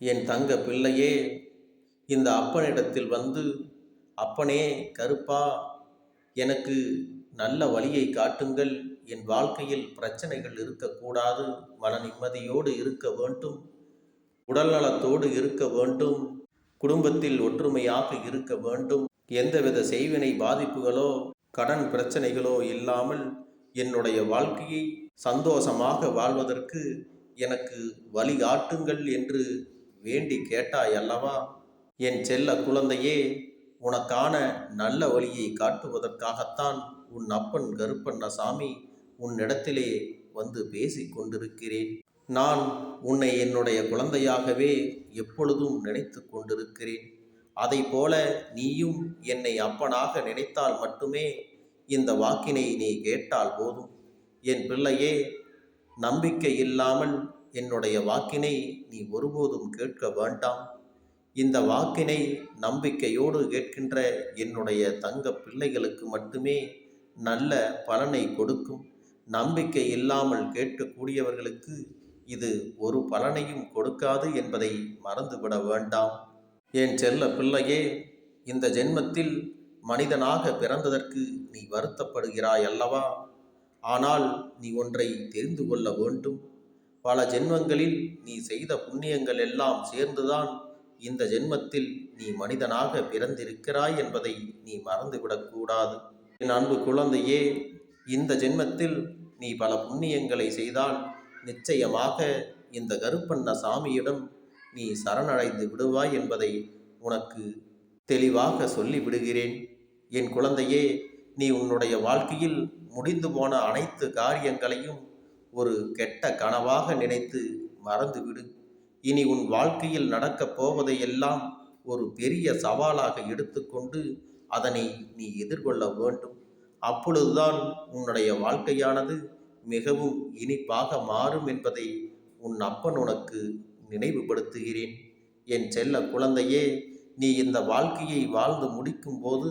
என் தங்க பிள்ளையே இந்த அப்பனிடத்தில் வந்து அப்பனே கருப்பா எனக்கு நல்ல வழியை காட்டுங்கள். என் வாழ்க்கையில் பிரச்சனைகள் இருக்கக்கூடாது. மன நிம்மதியோடு இருக்க வேண்டும். உடல்நலத்தோடு இருக்க வேண்டும். குடும்பத்தில் ஒற்றுமையாக இருக்க வேண்டும். எந்தவித செய்வினை பாதிப்புகளோ கடன் பிரச்சனைகளோ இல்லாமல் என்னுடைய வாழ்க்கையை சந்தோஷமாக வாழ்வதற்கு எனக்கு வழிகாட்டுங்கள் என்று வேண்டி கேட்டாய் அல்லவா என் செல்ல குழந்தையே உனக்கான நல்ல வழியை காட்டுவதற்காகத்தான் உன் அப்பன் கருப்பண்ண சாமி உன்னிடத்திலே வந்து பேசிக் கொண்டிருக்கிறேன். நான் உன்னை என்னுடைய குழந்தையாகவே எப்பொழுதும் நினைத்து கொண்டிருக்கிறேன். அதை போல நீயும் என்னை அப்பனாக நினைத்தால் மட்டுமே இந்த வாக்கினை நீ கேட்டால் போதும். என் பிள்ளையே நம்பிக்கை இல்லாமல் என்னுடைய வாக்கினை நீ ஒருபோதும் கேட்க வேண்டாம். இந்த வாக்கினை நம்பிக்கையோடு கேட்கின்ற என்னுடைய தங்க பிள்ளைகளுக்கு மட்டுமே நல்ல பலனை கொடுக்கும். நம்பிக்கை இல்லாமல் கேட்கக்கூடியவர்களுக்கு இது ஒரு பலனையும் கொடுக்காது என்பதை மறந்துவிட வேண்டாம். என் செல்ல பிள்ளையே இந்த ஜென்மத்தில் மனிதனாக பிறந்ததற்கு நீ வருத்தப்படுகிறாய் அல்லவா ஆனால் நீ ஒன்றை தெரிந்து கொள்ள வேண்டும். பல ஜென்மங்களில் நீ செய்த புண்ணியங்கள் எல்லாம் சேர்ந்துதான் இந்த ஜென்மத்தில் நீ மனிதனாக பிறந்திருக்கிறாய் என்பதை நீ மறந்துவிடக்கூடாது என் அன்பு குழந்தையே இந்த ஜென்மத்தில் நீ பல புண்ணியங்களை செய்தால் நிச்சயமாக இந்த கருப்பண்ண சாமியிடம் நீ சரணடைந்து விடுவாய் என்பதை உனக்கு தெளிவாக சொல்லி விடுகிறேன் என் குழந்தையே நீ உன்னுடைய வாழ்க்கையில் முடிந்து போன அனைத்து காரியங்களையும் ஒரு கெட்ட கனவாக நினைத்து மறந்துவிடு. இனி உன் வாழ்க்கையில் நடக்கப் போவதையெல்லாம் ஒரு பெரிய சவாலாக எடுத்துக்கொண்டு அதனை நீ எதிர்கொள்ள வேண்டும். அப்பொழுதுதான் உன்னுடைய வாழ்க்கையானது மிகவும் இனிப்பாக மாறும் என்பதை உன் அப்பன் உனக்கு நினைவுபடுத்துகிறேன். என் செல்ல குழந்தையே நீ இந்த வாழ்க்கையை வாழ்ந்து முடிக்கும்போது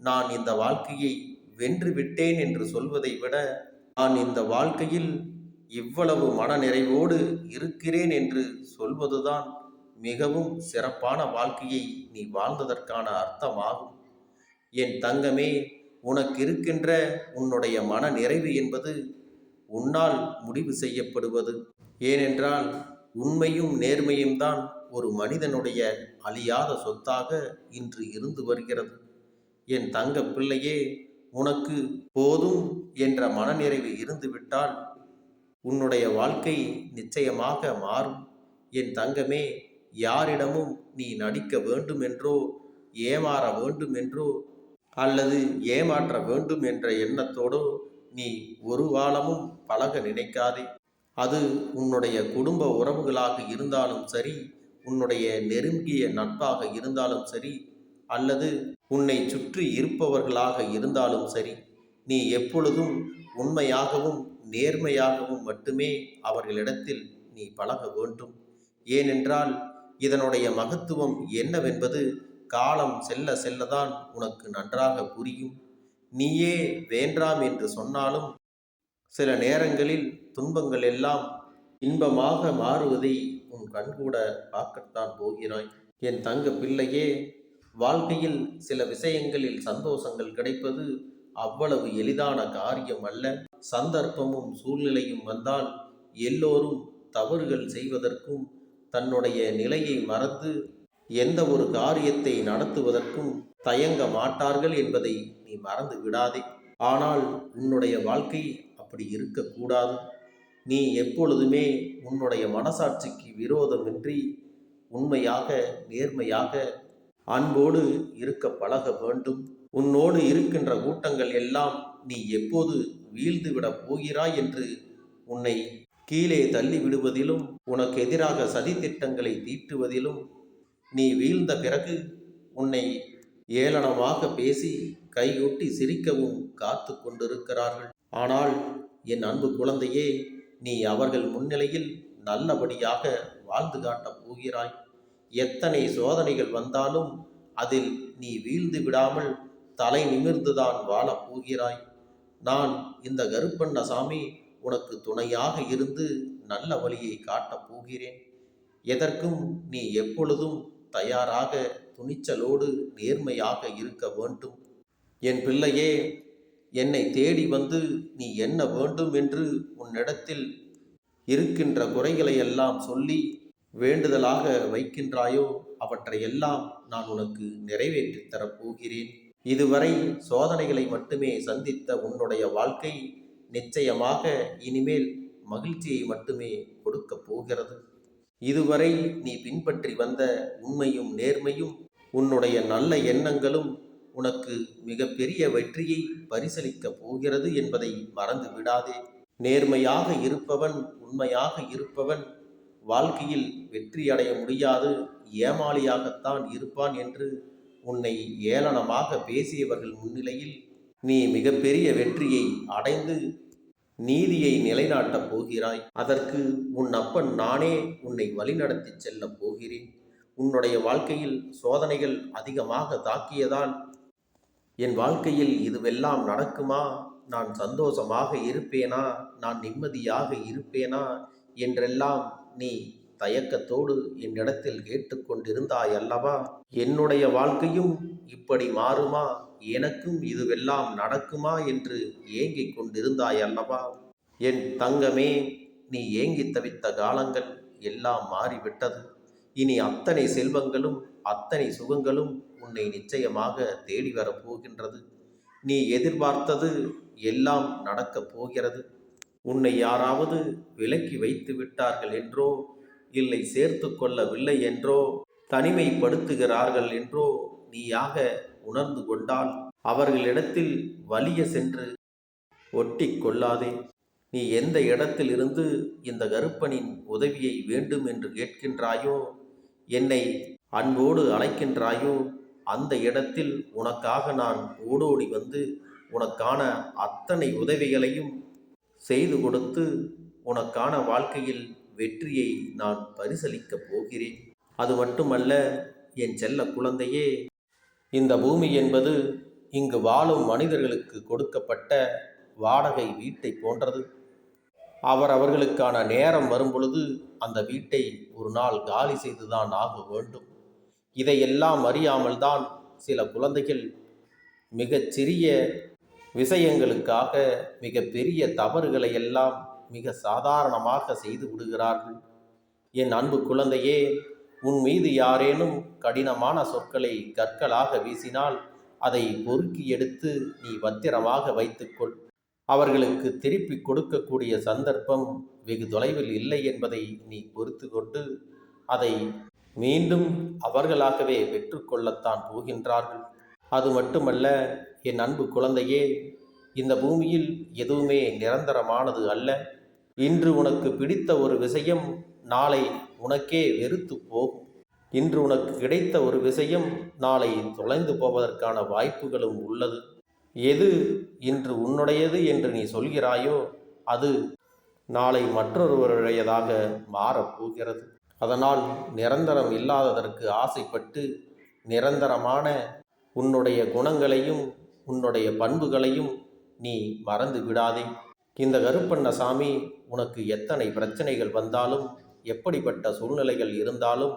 நான் இந்த வாழ்க்கையை வென்று விட்டேன் என்று சொல்வதை விட நான் இந்த வாழ்க்கையில் இவ்வளவு மனநிறைவோடு இருக்கிறேன் என்று சொல்வதுதான் மிகவும் சிறப்பான வாழ்க்கையை நீ வாழ்ந்ததற்கான அர்த்தமாகும். என் தங்கமே உனக்கு இருக்கின்ற உன்னுடைய மன நிறைவு என்பது உன்னால் முடிவு செய்யப்படுவது. ஏனென்றால் உண்மையும் நேர்மையும் தான் ஒரு மனிதனுடைய அழியாத சொத்தாக இன்று இருந்து வருகிறது. என் தங்க பிள்ளையே உனக்கு போதும் என்ற மனநிறைவு இருந்துவிட்டால் உன்னுடைய வாழ்க்கை நிச்சயமாக மாறும். என் தங்கமே யாரிடமும் நீ நடிக்க வேண்டும் என்றோ ஏமாற வேண்டும் என்றோ அல்லது ஏமாற்ற வேண்டும் என்ற எண்ணத்தோடோ நீ ஒரு காலமும் பழக நினைக்காதே. அது உன்னுடைய குடும்ப உறவுகளாக இருந்தாலும் சரி உன்னுடைய நெருங்கிய நட்பாக இருந்தாலும் சரி அல்லது உன்னை சுற்றி இருப்பவர்களாக இருந்தாலும் சரி நீ எப்பொழுதும் உண்மையாகவும் நேர்மையாகவும் மட்டுமே அவர்களிடத்தில் நீ பழக வேண்டும். ஏனென்றால் இதனுடைய மகத்துவம் என்னவென்பது காலம் செல்ல செல்லதான் உனக்கு நன்றாக புரியும். நீயே வேண்டாம் என்று சொன்னாலும் சில நேரங்களில் துன்பங்கள் எல்லாம் இன்பமாக மாறுவதை உன் கண்கூட பார்க்கத்தான் போகிறாய். என் தங்க பிள்ளையே வாழ்க்கையில் சில விஷயங்களில் சந்தோஷங்கள் கிடைப்பது அவ்வளவு எளிதான காரியம் அல்ல. சந்தர்ப்பமும் சூழ்நிலையும் வந்தால் எல்லோரும் தவறுகள் செய்வதற்கும் தன்னுடைய நிலையை மறந்து எந்த ஒரு காரியத்தை நடத்துவதற்கும் தயங்க மாட்டார்கள் என்பதை நீ மறந்து விடாதே. ஆனால் உன்னுடைய வாழ்க்கை அப்படி இருக்கக்கூடாது நீ எப்பொழுதுமே உன்னுடைய மனசாட்சிக்கு விரோதமின்றி உண்மையாக நேர்மையாக அன்போடு இருக்க பழக வேண்டும். உன்னோடு இருக்கின்ற கூட்டங்கள் எல்லாம் நீ எப்போது வீழ்ந்து விடப் போகிறாய் என்று உன்னை கீழே தள்ளி விடுவதிலும் உனக்கு எதிராக சதி திட்டங்களை தீட்டுவதிலும் நீ வீழ்ந்த பிறகு உன்னை ஏளனமாக பேசி கையொட்டி சிரிக்கவும் காத்து கொண்டிருக்கிறார்கள். ஆனால் என் அன்பு குழந்தையே நீ அவர்கள் முன்னிலையில் நல்லபடியாக வாழ்ந்து காட்டப் போகிறாய். எத்தனை சோதனைகள் வந்தாலும் அதில் நீ வீழ்ந்து விடாமல் தலை நிமிர்ந்துதான் வாழப் போகிறாய். நான் இந்த கருப்பண்ணசாமி உனக்கு துணையாக இருந்து நல்ல வழியை காட்டப் போகிறேன். எதற்கும் நீ எப்பொழுதும் தயாராக துணிச்சலோடு நேர்மையாக இருக்க வேண்டும். என் பிள்ளையே என்னை தேடி வந்து நீ என்ன வேண்டும் என்று உன்னிடத்தில் இருக்கின்ற குறைகளை எல்லாம் சொல்லி வேண்டுதலாக வைக்கின்றாயோ அவற்றையெல்லாம் நான் உனக்கு நிறைவேற்றித் தரப்போகிறேன் இதுவரை சோதனைகளை மட்டுமே சந்தித்த உன்னுடைய வாழ்க்கை நிச்சயமாக இனிமேல் மகிழ்ச்சியை மட்டுமே கொடுக்கப் போகிறது. இதுவரை நீ பின்பற்றி வந்த உண்மையும் நேர்மையும் உன்னுடைய நல்ல எண்ணங்களும் உனக்கு மிகப்பெரிய வெற்றியை பரிசளிக்கப் போகிறது என்பதை மறந்து விடாதே நேர்மையாக இருப்பவன் உண்மையாக இருப்பவன் வாழ்க்கையில் வெற்றி அடைய முடியாது. ஏமாளியாகத்தான் இருப்பான் என்று உன்னை ஏளனமாக பேசியவர்கள் முன்னிலையில் நீ மிகப்பெரிய வெற்றியை அடைந்து நீதியை நிலைநாட்டப் போகிறாய். அதற்கு உன் அப்பன் நானே உன்னை வழிநடத்தி செல்லப் போகிறேன். உன்னுடைய வாழ்க்கையில் சோதனைகள் அதிகமாக தாக்கியதால் என் வாழ்க்கையில் இதுவெல்லாம் நடக்குமா? நான் சந்தோஷமாக இருப்பேனா? நான் நிம்மதியாக இருப்பேனா? என்றெல்லாம் நீ தயக்கத்தோடு என்னிடத்தில் கேட்டுக்கொண்டிருந்தாய் அல்லவா என்னுடைய வாழ்க்கையும் இப்படி மாறுமா? எனக்கும் இதுவெல்லாம் நடக்குமா? என்று ஏங்கிக் கொண்டிருந்தாய் அல்லவா என் தங்கமே நீ ஏங்கி தவித்த காலங்கள் எல்லாம் மாறிவிட்டது. இனி அத்தனை செல்வங்களும் அத்தனை சுகங்களும் உன்னை நிச்சயமாக தேடி வரப்போகின்றது நீ எதிர்பார்த்தது எல்லாம் நடக்கப் போகிறது. உன்னை யாராவது விலக்கி வைத்து விட்டார்கள் என்றோ இல்லை சேர்த்து கொள்ளவில்லை என்றோ தனிமைப்படுத்துகிறார்கள் என்றோ நீயாக உணர்ந்து கொண்டால் அவர்களிடத்தில் வலிய சென்று ஒட்டி கொள்ளாதே. நீ எந்த இடத்தில் இருந்து இந்த கருப்பனின் உதவியை வேண்டும் என்று கேட்கின்றாயோ என்னை அன்போடு அழைக்கின்றாயோ அந்த இடத்தில் உனக்காக நான் ஓடோடி வந்து உனக்கான அத்தனை உதவிகளையும் செய்து கொடுத்து உனக்கான வாழ்க்கையில் வெற்றியை நான் பரிசளிக்கப் போகிறேன். அது மட்டுமல்ல என் செல்ல குழந்தையே இந்த பூமி என்பது இங்கு வாழும் மனிதர்களுக்கு கொடுக்கப்பட்ட வாடகை வீட்டை போன்றது. அவர் அவர்களுக்கான நேரம் வரும்பொழுது அந்த வீட்டை ஒரு நாள் காலி செய்துதான் ஆக வேண்டும். இதையெல்லாம் அறியாமல் தான் சில குழந்தைகள் மிகச் சிறிய விஷயங்களுக்காக மிக பெரிய தவறுகளை எல்லாம் மிக சாதாரணமாக செய்து விடுகிறார்கள். என் அன்பு குழந்தையே உன் மீது யாரேனும் கடினமான சொற்களை கற்களாக வீசினால் அதை பொறுக்கி எடுத்து நீ பத்திரமாக வைத்துக்கொள். அவர்களுக்கு திருப்பி கொடுக்கக்கூடிய சந்தர்ப்பம் வெகு தொலைவில் இல்லை என்பதை நீ பொறுத்து கொண்டு அதை மீண்டும் அவர்களாகவே பெற்றுக்கொள்ளத்தான் போகின்றார்கள். அது மட்டுமல்ல என் அன்பு குழந்தையே இந்த பூமியில் எதுவுமே நிரந்தரமானது அல்ல. இன்று உனக்கு பிடித்த ஒரு விஷயம் நாளை உனக்கே வெறுத்து போகும். இன்று உனக்கு கிடைத்த ஒரு விஷயம் நாளை தொலைந்து போவதற்கான வாய்ப்புகளும் உள்ளது. எது இன்று உன்னுடையது என்று நீ சொல்கிறாயோ அது நாளை மற்றொருவருடையதாக மாறப்போகிறது அதனால் நிரந்தரம் இல்லாததற்கு ஆசைப்பட்டு நிரந்தரமான உன்னுடைய குணங்களையும் உன்னுடைய பண்புகளையும் நீ மறந்து விடாதே. இந்த கருப்பண்ணசாமி உனக்கு எத்தனை பிரச்சனைகள் வந்தாலும் எப்படிப்பட்ட சூழ்நிலைகள் இருந்தாலும்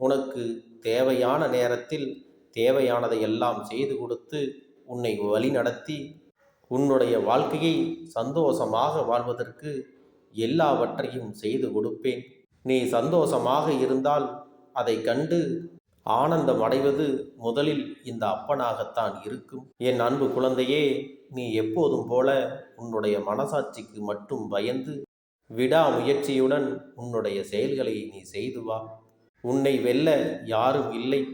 உனக்கு தேவையான நேரத்தில் தேவையானதை எல்லாம் செய்து கொடுத்து உன்னை வழிநடத்தி உன்னுடைய வாழ்க்கையை சந்தோஷமாக வாழ்வதற்கு எல்லாவற்றையும் செய்து கொடுப்பேன். நீ சந்தோஷமாக இருந்தால் அதை கண்டு ஆனந்தம் அடைவது முதலில் இந்த அப்பனாகத்தான் இருக்கும். என் அன்பு குழந்தையே நீ எப்போதும் போல உன்னுடைய மனசாட்சிக்கு மட்டும் பயந்து விடாமுயற்சியுடன் உன்னுடைய செயல்களை நீ செய்து வா. உன்னை வெல்ல யாரும் இல்லை.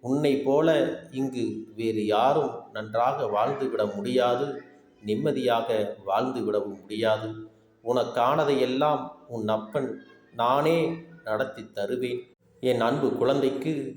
உன்னை போல இங்கு வேறு யாரும் நன்றாக வாழ்ந்துவிட முடியாது. நிம்மதியாக வாழ்ந்துவிடவும் முடியாது. உனக்கானதையெல்லாம் உன் அப்பன் நானே நடத்தி தருவேன். என் அன்பு குழந்தைக்கு